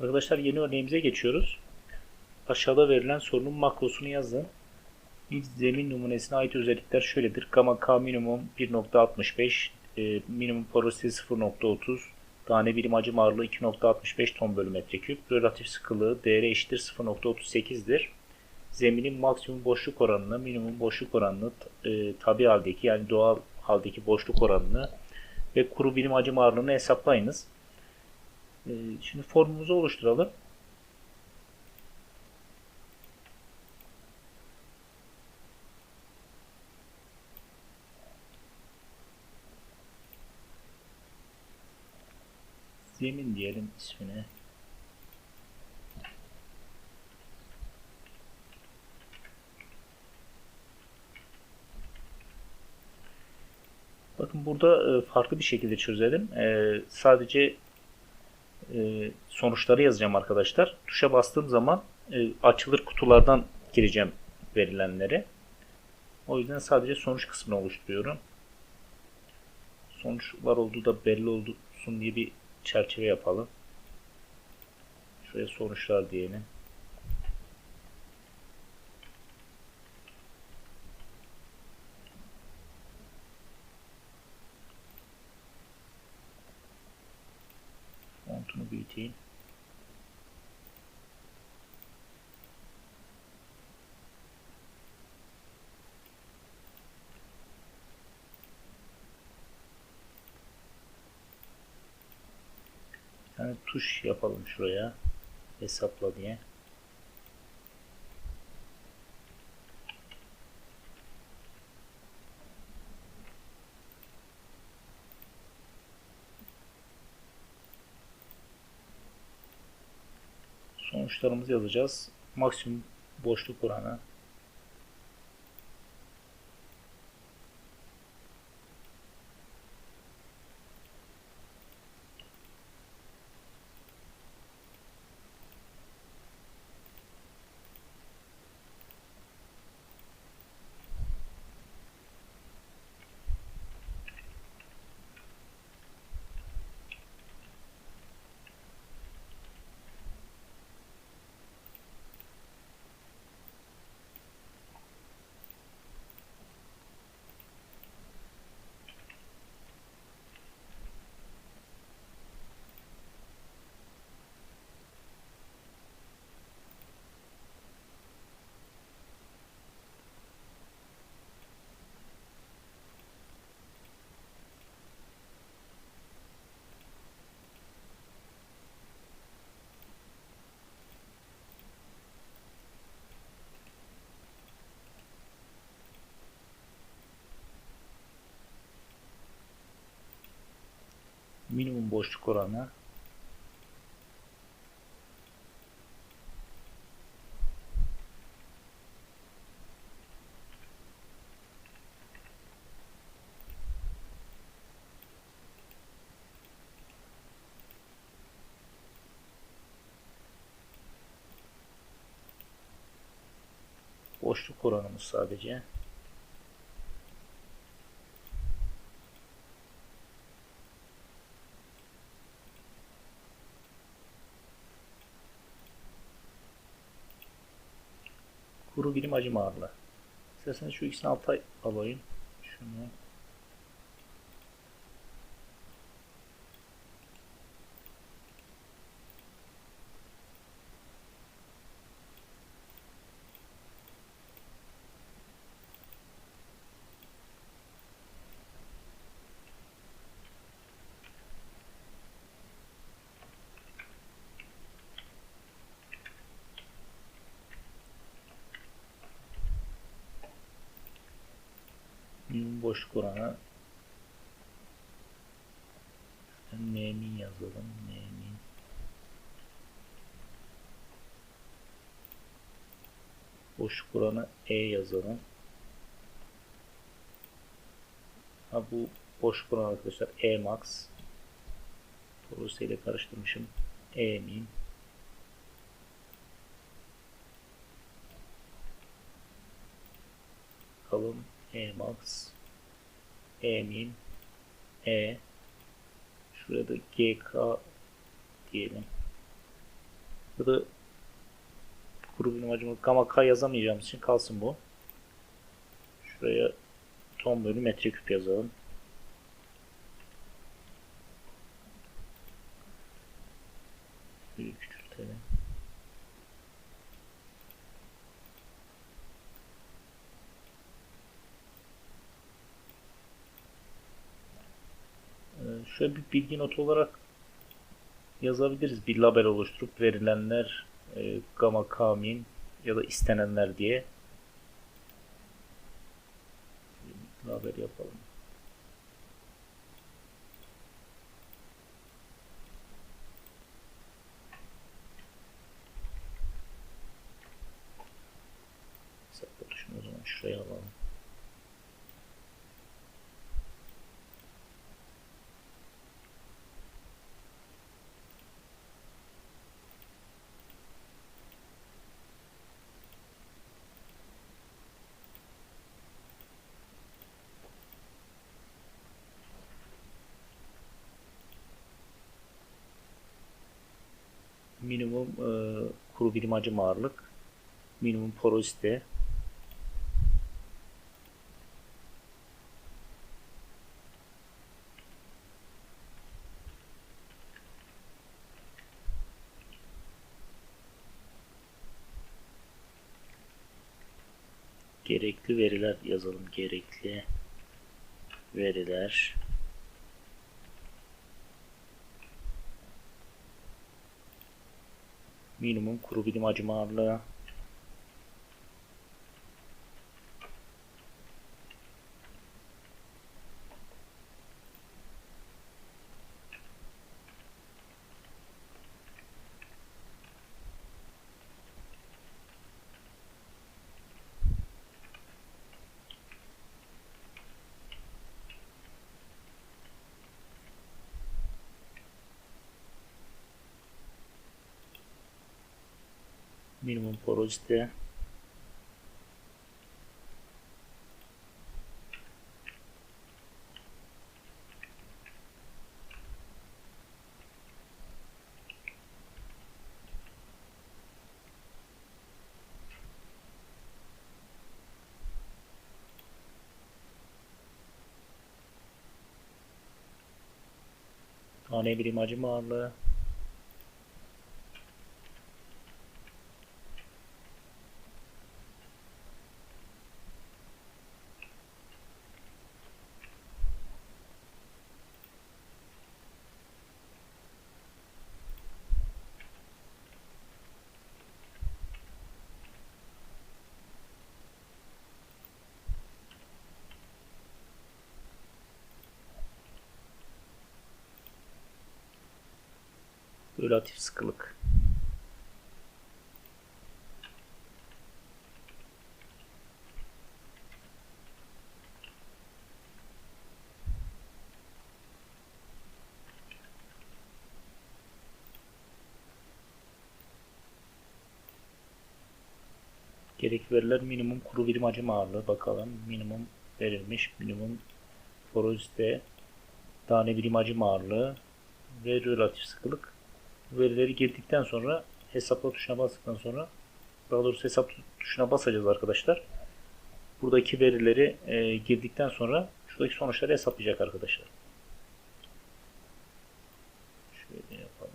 Arkadaşlar yeni örneğimize geçiyoruz. Aşağıda verilen sorunun makrosunu yazın. İlk zemin numunesine ait özellikler şöyledir. Gamma K minimum 1.65, e, minimum porositesi 0.30, tane birim hacim ağırlığı 2.65 ton bölü metreküp, relatif sıkılığı DR eşittir 0.38'dir. Zeminin maksimum boşluk oranını, minimum boşluk oranını, e, tabi haldeki yani doğal haldeki boşluk oranını ve kuru birim hacim ağırlığını hesaplayınız. E, şimdi formumuzu oluşturalım. Zemin diyelim ismine. Bakın burada e, farklı bir şekilde çözelim. E, sadece e, sonuçları yazacağım arkadaşlar. Tuşa bastığım zaman açılır kutulardan gireceğim verilenleri. O yüzden sadece sonuç kısmını oluşturuyorum. Sonuçlar olduğu da belli olsun diye bir çerçeve yapalım. Şuraya sonuçlar diyelim. Fontunu büyüteyim. Bir tane tuş yapalım şuraya. Hesapla diye. Sonuçlarımızı yazacağız. Maksimum boşluk oranı minimum boşluk oranı. Boşluk oranımız sadece kuru birim hacim ağırlığı. İsterseniz şu ikisini alta alayım. Şunu minimum boşluk oranı Nemin yazalım. Nemin. Boşluk oranı E yazalım. Ha bu boşluk oranı arkadaşlar E max. Dolayısıyla karıştırmışım. E min. Bakalım e max E min E şurada GK diyelim Ya da kuru birim hacmi gamma k yazamayacağımız için kalsın bu. Şuraya ton bölü metreküp yazalım. Şöyle bir bilgi notu olarak yazabiliriz. Bir label oluşturup verilenler e, gamma k min ya da istenenler diye label yapalım. Hesapla tuşunu o zaman şuraya alalım. Minimum e, kuru birim hacim ağırlık, minimum porosite, gerekli veriler yazalım. Gerekli veriler minimum kuru birim hacim minimum porosite tane birim hacim ağırlığı relatif sıkılık Gerekli veriler minimum kuru birim hacim ağırlığı bakalım. Minimum verilmiş. Minimum porosite tane birim hacim ağırlığı ve relatif sıkılık verileri girdikten sonra hesapla tuşuna bastıktan sonra daha doğrusu hesap tuşuna basacağız arkadaşlar. Buradaki verileri e, girdikten sonra şuradaki sonuçları hesaplayacak arkadaşlar. Şöyle yapalım.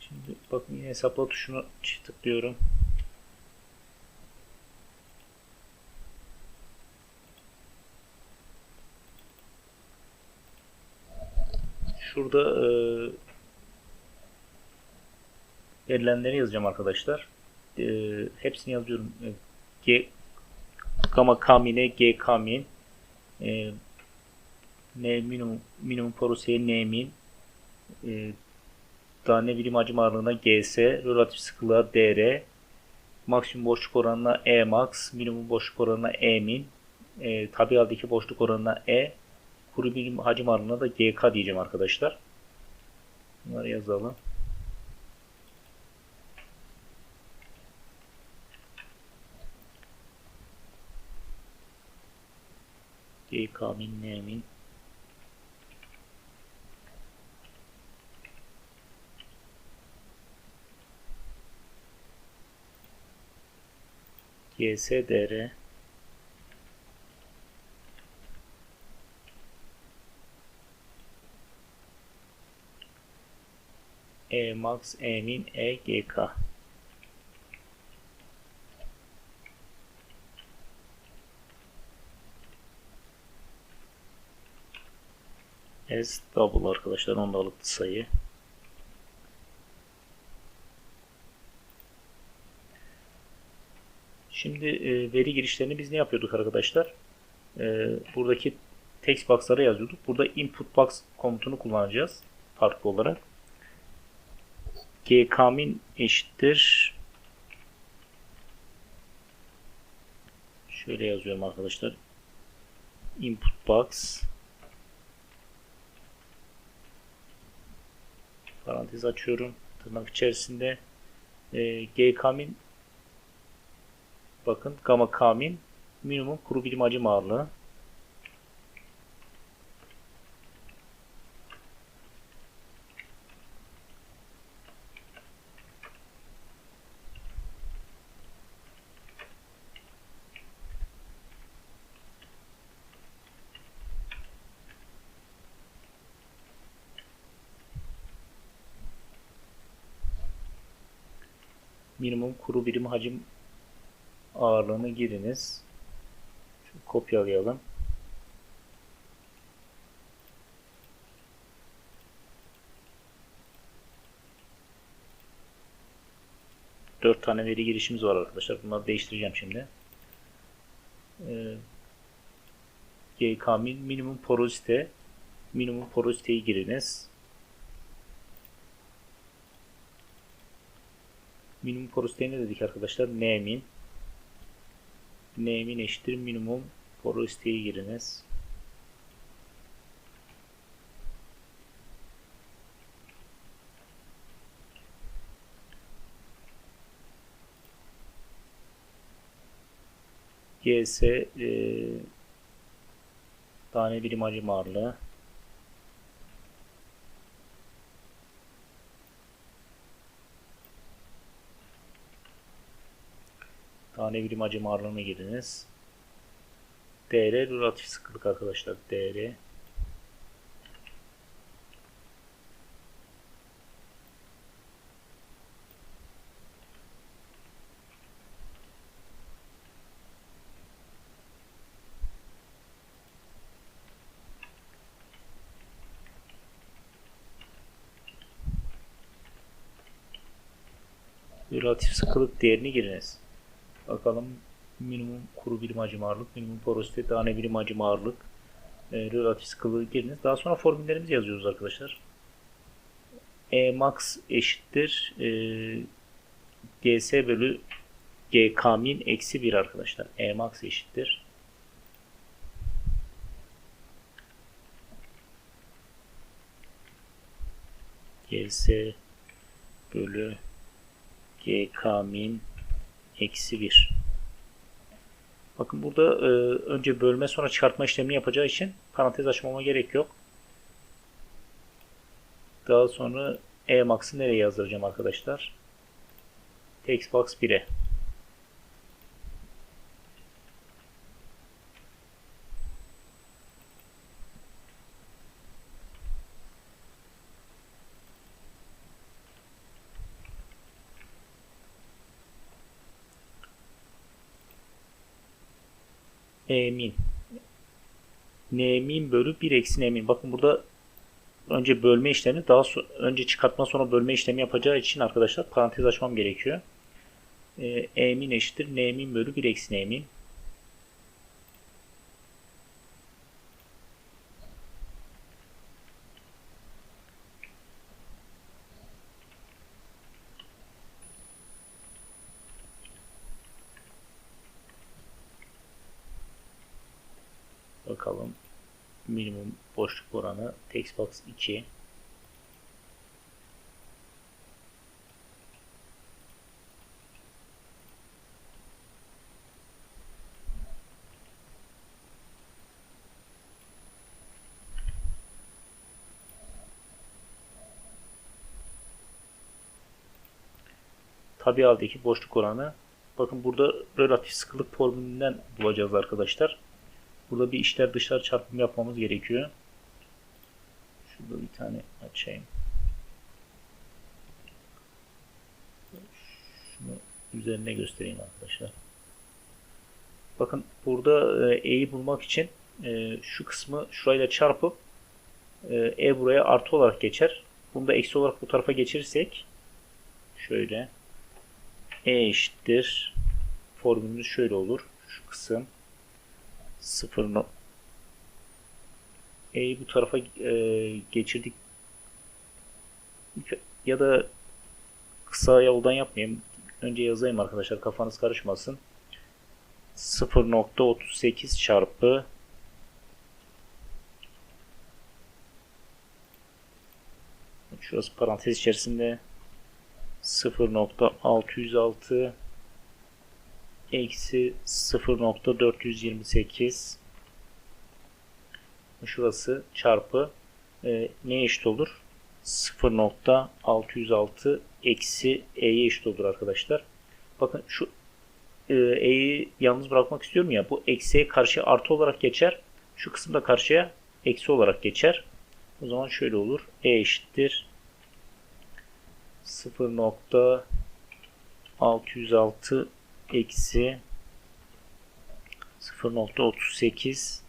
Şimdi bakın yine hesapla tuşuna tıklıyorum. Şurada e, verilenleri yazacağım arkadaşlar. E, hepsini yazıyorum. E, G gamma kamine G kamin e, N minimum minimum porositeye N min e, tane birim hacim ağırlığına GS, relatif sıkılığa DR, maksimum boşluk oranına E max, minimum boşluk oranına E min, e, tabi haldeki boşluk oranına E, birim hacim ağırlığına da GK diyeceğim arkadaşlar. Bunları yazalım. G kamin nemin GSDR Emax Emin EGK S double arkadaşlar ondalıklı sayı. Şimdi e, veri girişlerini biz ne yapıyorduk arkadaşlar? E, buradaki text box'lara yazıyorduk. Burada input box komutunu kullanacağız farklı olarak. Gkamin eşittir şöyle yazıyorum arkadaşlar. Input box parantez açıyorum. Tırnak içerisinde e, gkamin Bakın gamma kamin minimum kuru bilim hacim ağırlığı. minimum kuru birim hacim ağırlığını giriniz. Şu kopyalayalım. Dört tane veri girişimiz var arkadaşlar. Bunları değiştireceğim şimdi. Ee, GK minimum porosite minimum porositeyi giriniz. Minimum porositeyi ne dedik arkadaşlar? N min name'in eşittir minimum porositeyi giriniz. GS e, tane birim hacim ağırlığı Tane birim hacim ağırlığına girdiniz. DR relatif sıkılık arkadaşlar. DR relatif sıkılık değerini giriniz. Bakalım minimum kuru birim hacim ağırlık, minimum porosite, tane birim hacim ağırlık, e, relatif sıkılığı giriniz. Daha sonra formüllerimizi yazıyoruz arkadaşlar. E max eşittir e, GS bölü GK min eksi 1 arkadaşlar. E max eşittir. GS bölü GK min eksi 1. Bakın burada e, önce bölme sonra çıkartma işlemini yapacağı için parantez açmama gerek yok. Daha sonra Emax'ı nereye yazdıracağım arkadaşlar? Textbox 1'e. E min. N min bölü 1 eksi N min. Bakın burada önce bölme işlemi daha so önce çıkartma sonra bölme işlemi yapacağı için arkadaşlar parantez açmam gerekiyor. E, e min eşittir N min bölü 1 eksi N bakalım. Minimum boşluk oranı textbox 2. tabi haldeki boşluk oranı bakın burada relatif sıkılık formülünden bulacağız arkadaşlar. Burada bir işler dışlar çarpımı yapmamız gerekiyor. Şurada bir tane açayım. Şunu üzerine göstereyim arkadaşlar. Bakın burada e, E'yi bulmak için e, şu kısmı şurayla çarpıp e, E buraya artı olarak geçer. Bunu da eksi olarak bu tarafa geçirirsek şöyle E eşittir formülümüz şöyle olur. Şu kısım 0 no E'yi bu tarafa e, geçirdik ya da kısa yoldan yapmayayım. Önce yazayım arkadaşlar kafanız karışmasın. 0.38 çarpı şurası parantez içerisinde 0.606 eksi 0.428 şurası çarpı e, neye eşit olur? 0.606 eksi e'ye eşit olur arkadaşlar. Bakın şu e, e'yi yalnız bırakmak istiyorum ya bu eksiye karşı artı olarak geçer. Şu kısımda karşıya eksi olarak geçer. O zaman şöyle olur. E eşittir 0.606 eksi 0.38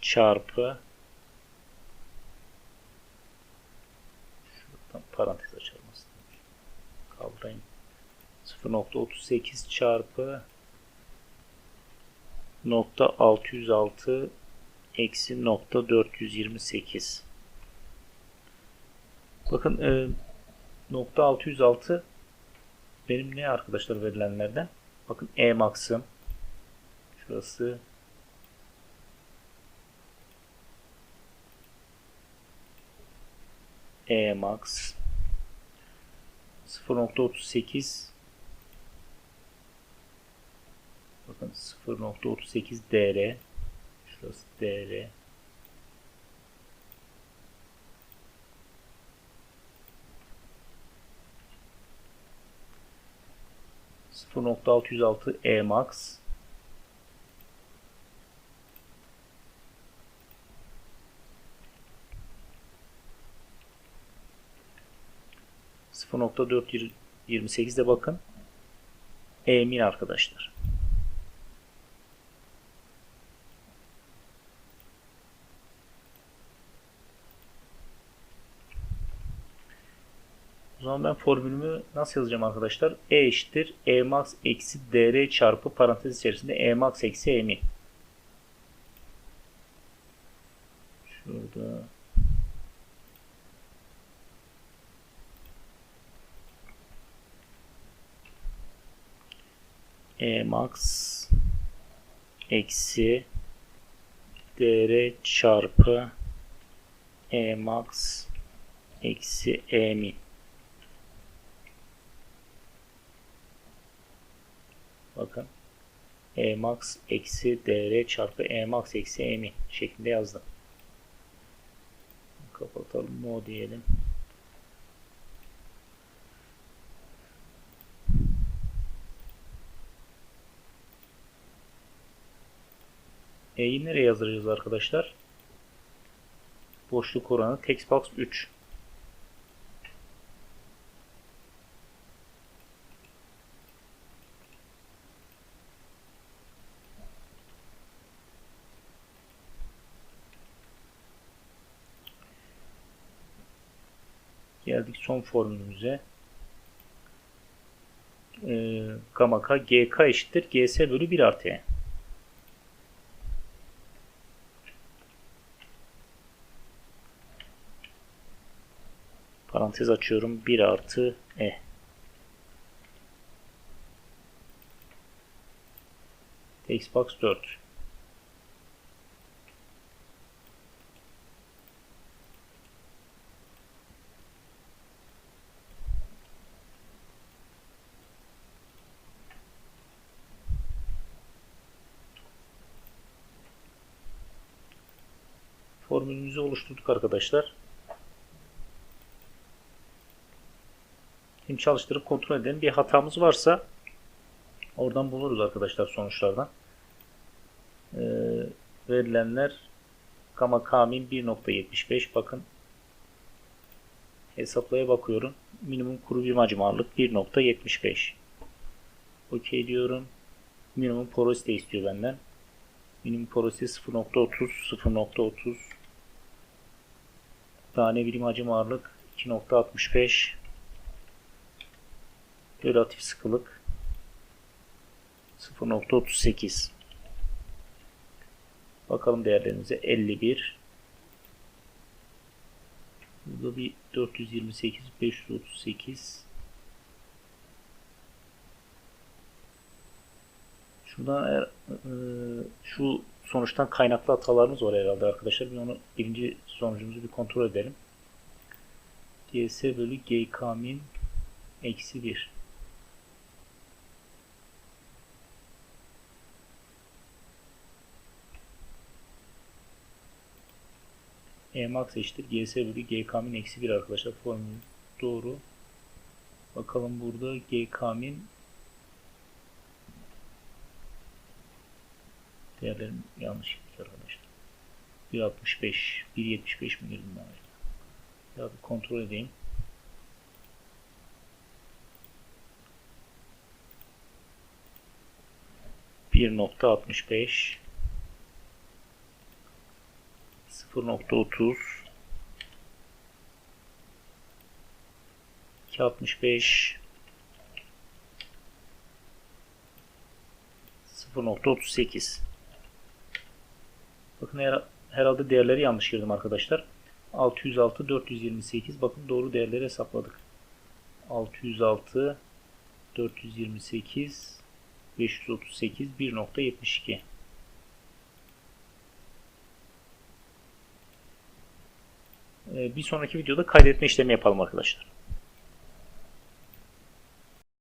çarpı şuradan parantez açalım. Kavrayın. 0.38 çarpı nokta 606 eksi nokta 428 bakın e, nokta 606 benim ne arkadaşlar verilenlerden? Bakın E max'ım şurası E max 0.38 bakın 0.38 dr şurası dr Sıfır nokta altı yüz altı E max 0.428'de bakın. Emin arkadaşlar. O zaman ben formülümü nasıl yazacağım arkadaşlar? E eşittir E max eksi dr çarpı parantez içerisinde E max eksi E min. Şurada E max eksi dr çarpı E max eksi E min. Bakın E max eksi dr çarpı E max eksi E min şeklinde yazdım. Kapatalım no diyelim. E'yi nereye yazdıracağız arkadaşlar? Boşluk oranı textbox 3. Geldik son formülümüze. Ee, gamma k gk eşittir gs bölü 1 artı e. Parantez açıyorum. 1 artı e. Xbox 4. Formülümüzü oluşturduk arkadaşlar. Şimdi çalıştırıp kontrol edelim. Bir hatamız varsa oradan buluruz arkadaşlar sonuçlardan. Ee, verilenler gamma kamin 1.75 bakın hesaplaya bakıyorum. Minimum kuru birim hacim ağırlık 1.75 OK diyorum. Minimum porosite istiyor benden. Minimum porosite 0.30 0.30 tane birim hacim ağırlık 2.65 relatif sıkılık 0.38 bakalım değerlerimize. 51 burada bir 428 538 Şuradan e, şu sonuçtan kaynaklı hatalarımız var herhalde arkadaşlar. Bir onu birinci sonucumuzu bir kontrol edelim. ds bölü gk min eksi 1. Emax eşittir gs bölü gk min eksi 1 arkadaşlar. Formül doğru. Bakalım burada gk min Değerlerim yanlış gitmiş arkadaşlar. 1.65 1.75 mi girdim ben acaba? Ya bir kontrol edeyim. Bir nokta altmış beş sıfır nokta otuz iki altmış beş 0.38 Bakın her, herhalde değerleri yanlış girdim arkadaşlar. 606 428 bakın doğru değerleri hesapladık. 606 428 538 1.72 Bir sonraki videoda kaydetme işlemi yapalım arkadaşlar.